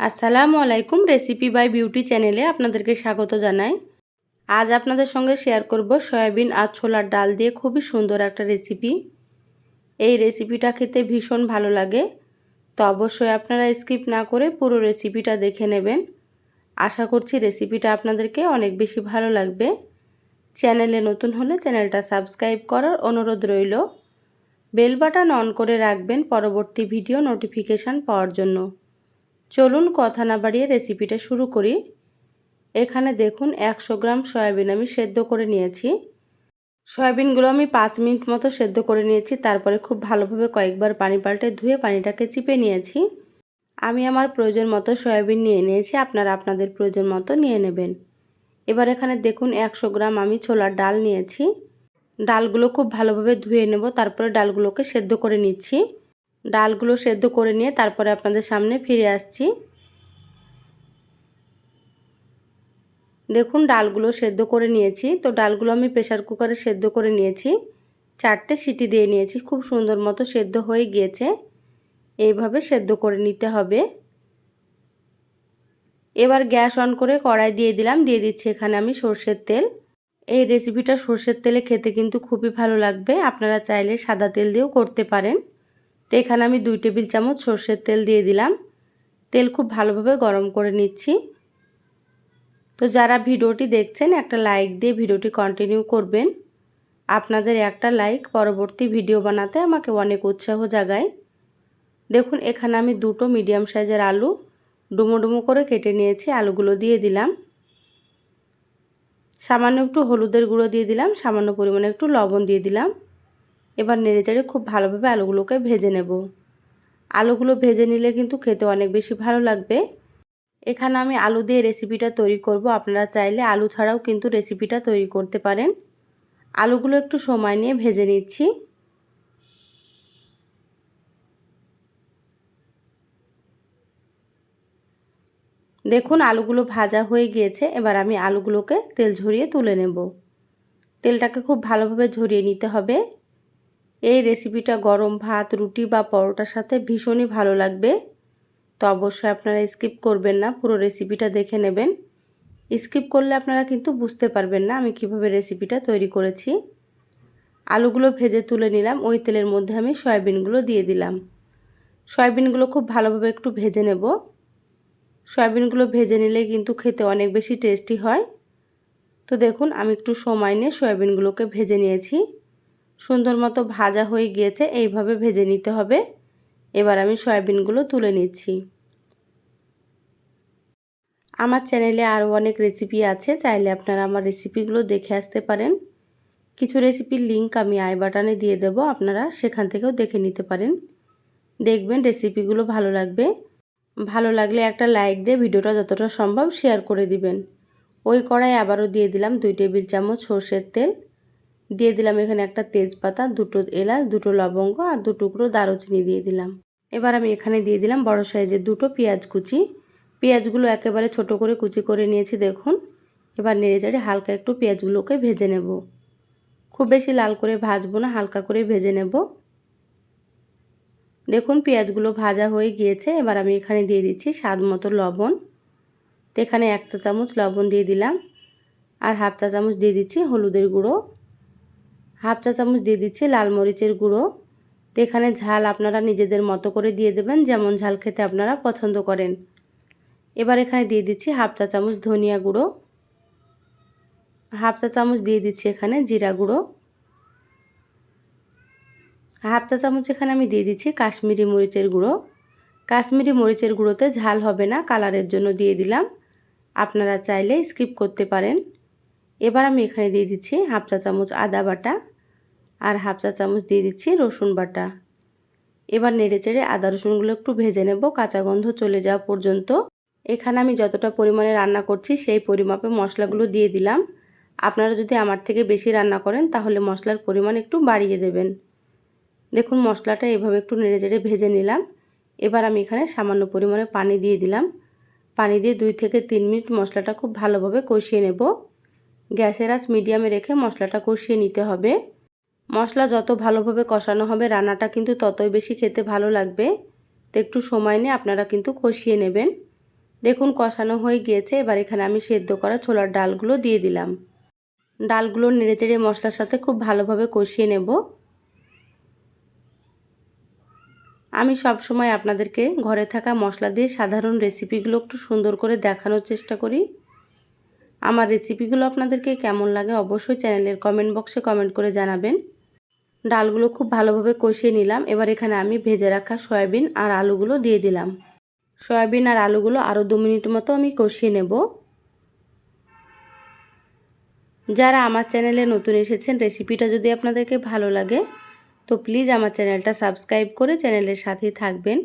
আসসালামু আলাইকুম recipe by beauty চ্যানেলে আপনাদেরকে স্বাগত জানাই। আজ আপনাদের সঙ্গে শেয়ার করব সয়াবিন আর ছোলার ডাল দিয়ে খুবই সুন্দর একটা রেসিপি এই রেসিপিটা খেতে ভীষণ ভালো লাগে, তো অবশ্যই আপনারা স্কিপ না করে পুরো রেসিপিটা দেখে নেবেন। আশা করছি রেসিপিটা আপনাদেরকে অনেক বেশি ভালো লাগবে। চ্যানেলে নতুন হলে চ্যানেলটা সাবস্ক্রাইব করার অনুরোধ রইল। বেল বাটন অন করে রাখবেন পরবর্তী ভিডিও নোটিফিকেশান পাওয়ার জন্য। চলুন কথা না বাড়িয়ে রেসিপিটা শুরু করি। এখানে দেখুন একশো গ্রাম সয়াবিন আমি সেদ্ধ করে নিয়েছি। সয়াবিনগুলো আমি পাঁচ মিনিট মতো সেদ্ধ করে নিয়েছি, তারপরে খুব ভালোভাবে কয়েকবার পানি পাল্টে ধুয়ে পানিটাকে চিপে নিয়েছি। আমি আমার প্রয়োজন মতো সয়াবিন নিয়ে নিয়েছি, আপনারা আপনাদের প্রয়োজন মতো নিয়ে নেবেন। এবার এখানে দেখুন একশো গ্রাম আমি ছোলার ডাল নিয়েছি। ডালগুলো খুব ভালোভাবে ধুয়ে নেব, তারপরে ডালগুলোকে সেদ্ধ করে নিচ্ছি। ডালগুলো সেদ্ধ করে নিয়ে তারপরে আপনাদের সামনে ফিরে আসছি। দেখুন, ডালগুলো সেদ্ধ করে নিয়েছি। তো ডালগুলো আমি প্রেশার কুকারে সেদ্ধ করে নিয়েছি। চারটে সিটি দিয়ে নিয়েছি। খুব সুন্দর মতো সেদ্ধ হয়ে গিয়েছে। এইভাবে সেদ্ধ করে নিতে হবে। এবার গ্যাস অন করে কড়াই দিয়ে দিলাম। দিয়ে দিচ্ছি এখানে আমি সর্ষের তেল। এই রেসিপিটা সর্ষের তেলে খেতে কিন্তু খুবই ভালো লাগবে। আপনারা চাইলে সাদা তেল দিয়েও করতে পারেন। তো এখানে আমি দুই টেবিল চামচ সর্ষের তেল দিয়ে দিলাম। তেল খুব ভালোভাবে গরম করে নিচ্ছি। তো যারা ভিডিওটি দেখছেন, একটা লাইক দিয়ে ভিডিওটি কন্টিনিউ করবেন। আপনাদের একটা লাইক পরবর্তী ভিডিও বানাতে আমাকে অনেক উৎসাহ জাগায়। দেখুন, এখানে আমি দুটো মিডিয়াম সাইজের আলু ডুমো ডুমো করে কেটে নিয়েছি, আলুগুলো দিয়ে দিলাম। সামান্য একটু হলুদের গুঁড়ো দিয়ে দিলাম, সামান্য পরিমাণে একটু লবণ দিয়ে দিলাম। এবার নেড়েচেড়ে খুব ভালোভাবে আলুগুলোকে ভেজে নেব। আলুগুলো ভেজে নিলে কিন্তু খেতে অনেক বেশি ভালো লাগবে। এখানে আমি আলু দিয়ে রেসিপিটা তৈরি করব। আপনারা চাইলে আলু ছাড়াও কিন্তু রেসিপিটা তৈরি করতে পারেন। আলুগুলো একটু সময় নিয়ে ভেজে নিচ্ছি। দেখুন, আলুগুলো ভাজা হয়ে গিয়েছে। এবার আমি আলুগুলোকে তেল ঝরিয়ে তুলে নেব। তেলটাকে খুব ভালোভাবে ঝরিয়ে নিতে হবে। এই রেসিপিটা গরম ভাত, রুটি বা পরোটার সাথে ভীষণই ভালো লাগবে। তো অবশ্যই আপনারা স্কিপ করবেন না, পুরো রেসিপিটা দেখে নেবেন। স্কিপ করলে আপনারা কিন্তু বুঝতে পারবেন না আমি কীভাবে রেসিপিটা তৈরি করেছি। আলুগুলো ভেজে তুলে নিলাম, ওই তেলের মধ্যে আমি সয়াবিনগুলো দিয়ে দিলাম। সয়াবিনগুলো খুব ভালোভাবে একটু ভেজে নেব। সয়াবিনগুলো ভেজে নিলে কিন্তু খেতে অনেক বেশি টেস্টি হয়। তো দেখুন, আমি একটু সময় নিয়ে সয়াবিনগুলোকে ভেজে নিয়েছি। সুন্দর মতো ভাজা হয়ে গিয়েছে, এইভাবে ভেজে নিতে হবে। এবার আমি সয়াবিনগুলো তুলে নিচ্ছি। আমার চ্যানেলে আরও অনেক রেসিপি আছে, চাইলে আপনারা আমার রেসিপিগুলো দেখে আসতে পারেন। কিছু রেসিপির লিঙ্ক আমি আই বাটনে দিয়ে দেব, আপনারা সেখান থেকেও দেখে নিতে পারেন। দেখবেন রেসিপিগুলো ভালো লাগবে। ভালো লাগলে একটা লাইক দিয়ে ভিডিওটা যতটা সম্ভব শেয়ার করে দিবেন। ওই কড়াই আবারও দিয়ে দিলাম দুই টেবিল চামচ সর্ষের তেল। দিয়ে দিলাম এখানে একটা তেজপাতা, দুটো এলাচ, দুটো লবঙ্গ আর দু টুকরো দারুচিনি দিয়ে দিলাম। এবার আমি এখানে দিয়ে দিলাম বড় সাইজের দুটো পেঁয়াজ কুচি। পেঁয়াজগুলো একেবারে ছোট করে কুচি করে নিয়েছি, দেখুন। এবার নেড়ে চেড়ে হালকা একটু পেঁয়াজগুলোকে ভেজে নেব। খুব বেশি লাল করে ভাজবো না, হালকা করে ভেজে নেব। দেখুন পেঁয়াজগুলো ভাজা হয়ে গিয়েছে, এবার আমি এখানে দিয়ে দিচ্ছি স্বাদ মতো লবণ। তো এখানে এক চা চামচ লবণ দিয়ে দিলাম। আর হাফ চা চামচ দিয়ে দিচ্ছি হলুদের গুঁড়ো। হাফ চা চামচ দিয়ে দিচ্ছি লাল মরিচের গুঁড়ো। তো এখানে ঝাল আপনারা নিজেদের মতো করে দিয়ে দেবেন, যেমন ঝাল খেতে আপনারা পছন্দ করেন। এবার এখানে দিয়ে দিচ্ছি হাফ চা চামচ ধনিয়া গুঁড়ো। হাফ চা চামচ দিয়ে দিচ্ছি এখানে জিরা গুঁড়ো। হাফ চা চামচ এখানে আমি দিয়ে দিচ্ছি কাশ্মীরি মরিচের গুঁড়ো। কাশ্মীরি মরিচের গুঁড়োতে ঝাল হবে না, কালারের জন্য দিয়ে দিলাম। আপনারা চাইলে স্কিপ করতে পারেন। এবার আমি এখানে দিয়ে দিচ্ছি হাফ চা চামচ আদা বাটা। আর হাফ চা চামচ দিয়ে দিচ্ছি রসুন বাটা। এবার নেড়ে চেড়ে আদা রসুনগুলো একটু ভেজে নেব, কাঁচা গন্ধ চলে যাওয়া পর্যন্ত। এখানে আমি যতটা পরিমাণে রান্না করছি সেই পরিমাপে মশলাগুলো দিয়ে দিলাম। আপনারা যদি আমার থেকে বেশি রান্না করেন তাহলে মশলার পরিমাণ একটু বাড়িয়ে দেবেন। দেখুন, মশলাটা এভাবে একটু নেড়ে চেড়ে ভেজে নিলাম। এবার আমি এখানে সামান্য পরিমাণে পানি দিয়ে দিলাম। পানি দিয়ে দুই থেকে তিন মিনিট মশলাটা খুব ভালোভাবে কষিয়ে নেব। গ্যাসের আঁচ মিডিয়ামে রেখে মশলাটা কষিয়ে নিতে হবে। মশলা যত ভালোভাবে কষানো হবে, রান্নাটা কিন্তু ততই বেশি খেতে ভালো লাগবে। তো একটু সময় নিয়ে আপনারা কিন্তু কষিয়ে নেবেন। দেখুন, কষানো হয়ে গিয়েছে। এবার এখানে আমি সেদ্ধ করা ছোলার ডালগুলো দিয়ে দিলাম। ডালগুলো নেড়েচেড়ে মশলার সাথে খুব ভালোভাবে কষিয়ে নেব। আমি সব সময় আপনাদেরকে ঘরে থাকা মশলা দিয়ে সাধারণ রেসিপিগুলো একটু সুন্দর করে দেখানোর চেষ্টা করি। আমার রেসিপিগুলো আপনাদেরকে কেমন লাগে অবশ্যই চ্যানেলের কমেন্ট বক্সে কমেন্ট করে জানাবেন। ডালগুলো খুব ভালোভাবে কষিয়ে নিলাম। এবার এখানে আমি ভেজে রাখা সয়াবিন আর আলুগুলো দিয়ে দিলাম। সয়াবিন আর আলুগুলো আরও দু মিনিট মতো আমি কষিয়ে নেব। যারা আমার চ্যানেলে নতুন এসেছেন, রেসিপিটা যদি আপনাদেরকে ভালো লাগে, তো প্লিজ আমার চ্যানেলটা সাবস্ক্রাইব করে চ্যানেলের সাথেই থাকবেন।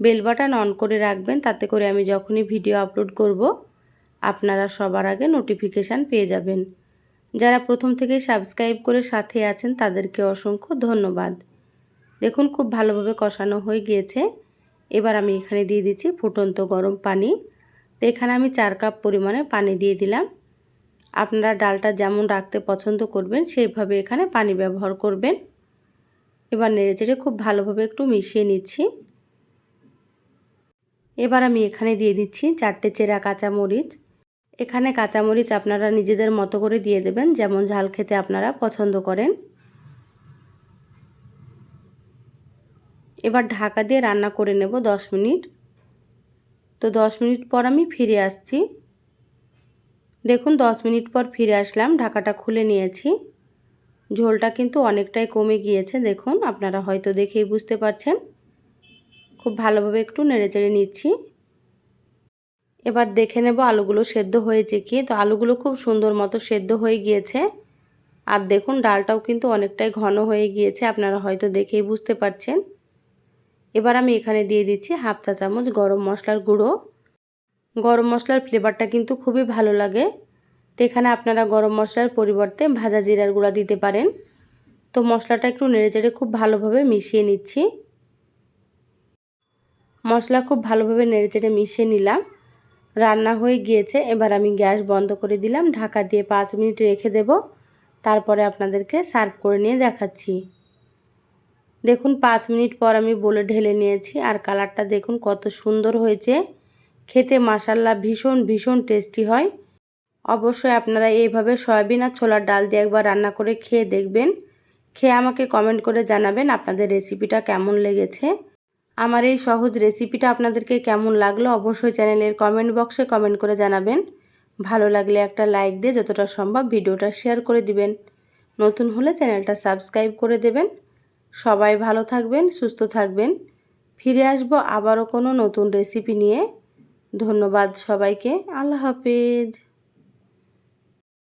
বেল বাটন অন করে রাখবেন, তাতে করে আমি যখনই ভিডিও আপলোড করব, আপনারা সবার আগে নোটিফিকেশান পেয়ে যাবেন। যারা প্রথম থেকেই সাবস্ক্রাইব করে সাথে আছেন, তাদেরকে অসংখ্য ধন্যবাদ। দেখুন, খুব ভালোভাবে কষানো হয়ে গিয়েছে। এবার আমি এখানে দিয়ে দিচ্ছি ফুটন্ত গরম পানি। তো এখানে আমি চার কাপ পরিমাণে পানি দিয়ে দিলাম। আপনারা ডালটা যেমন রাখতে পছন্দ করবেন, সেইভাবে এখানে পানি ব্যবহার করবেন। এবার নেড়েচেড়ে খুব ভালোভাবে একটু মিশিয়ে নিচ্ছি। এবার আমি এখানে দিয়ে দিচ্ছি চারটে চেরা কাঁচামরিচ। এখানে কাঁচামরিচ আপনারা নিজেদের মতো করে দিয়ে দেবেন, যেমন ঝাল খেতে আপনারা পছন্দ করেন। এবার ঢাকা দিয়ে রান্না করে নেব দশ মিনিট। তো দশ মিনিট পর আমি ফিরে আসছি। দেখুন, দশ মিনিট পর ফিরে আসলাম, ঢাকাটা খুলে নিয়েছি। ঝোলটা কিন্তু অনেকটাই কমে গিয়েছে, দেখুন, আপনারা হয়তো দেখেই বুঝতে পারছেন। খুব ভালোভাবে একটু নেড়েচেড়ে নিচ্ছি। এবার দেখে নেব আলুগুলো সেদ্ধ হয়েছে কি। তো আলুগুলো খুব সুন্দর মতো সেদ্ধ হয়ে গিয়েছে। আর দেখুন, ডালটাও কিন্তু অনেকটাই ঘন হয়ে গিয়েছে, আপনারা হয়তো দেখেই বুঝতে পারছেন। এবার আমি এখানে দিয়ে দিচ্ছি হাফ চা চামচ গরম মশলার গুঁড়ো। গরম মশলার ফ্লেভারটা কিন্তু খুবই ভালো লাগে। তো এখানে আপনারা গরম মশলার পরিবর্তে ভাজা জিরার গুঁড়া দিতে পারেন। তো মশলাটা একটু নেড়েচেড়ে খুব ভালোভাবে মিশিয়ে নিচ্ছি। মশলা খুব ভালোভাবে নেড়েচেড়ে মিশিয়ে নিলাম। রান্না হয়ে গিয়েছে। এবার আমি গ্যাস বন্ধ করে দিলাম। ঢাকা দিয়ে পাঁচ মিনিট রেখে দেব। তারপরে আপনাদেরকে সার্ভ করে নিয়ে দেখাচ্ছি। দেখুন, পাঁচ মিনিট পর আমি বলে ঢেলে নিয়েছি। আর কালারটা দেখুন, কত সুন্দর হয়েছে। খেতে মাসাল্লা ভীষণ ভীষণ টেস্টি হয়। অবশ্যই আপনারা এইভাবে সয়াবিন আর ছোলার ডাল দিয়ে একবার রান্না করে খেয়ে দেখবেন। খেয়ে আমাকে কমেন্ট করে জানাবেন আপনাদের রেসিপিটা কেমন লেগেছে। আমার এই সহজ রেসিপিটা আপনাদেরকে কেমন লাগল অবশ্যই চ্যানেলের কমেন্ট বক্সে কমেন্ট করে জানাবেন। ভালো লাগলে একটা লাইক দিয়ে যতটা সম্ভব ভিডিওটা শেয়ার করে দিবেন। নতুন হলে চ্যানেলটা সাবস্ক্রাইব করে দেবেন। সবাই ভালো থাকবেন, সুস্থ থাকবেন। ফিরে আসব আবারও কোনো নতুন রেসিপি নিয়ে। ধন্যবাদ সবাইকে, আল্লাহ হাফেজ।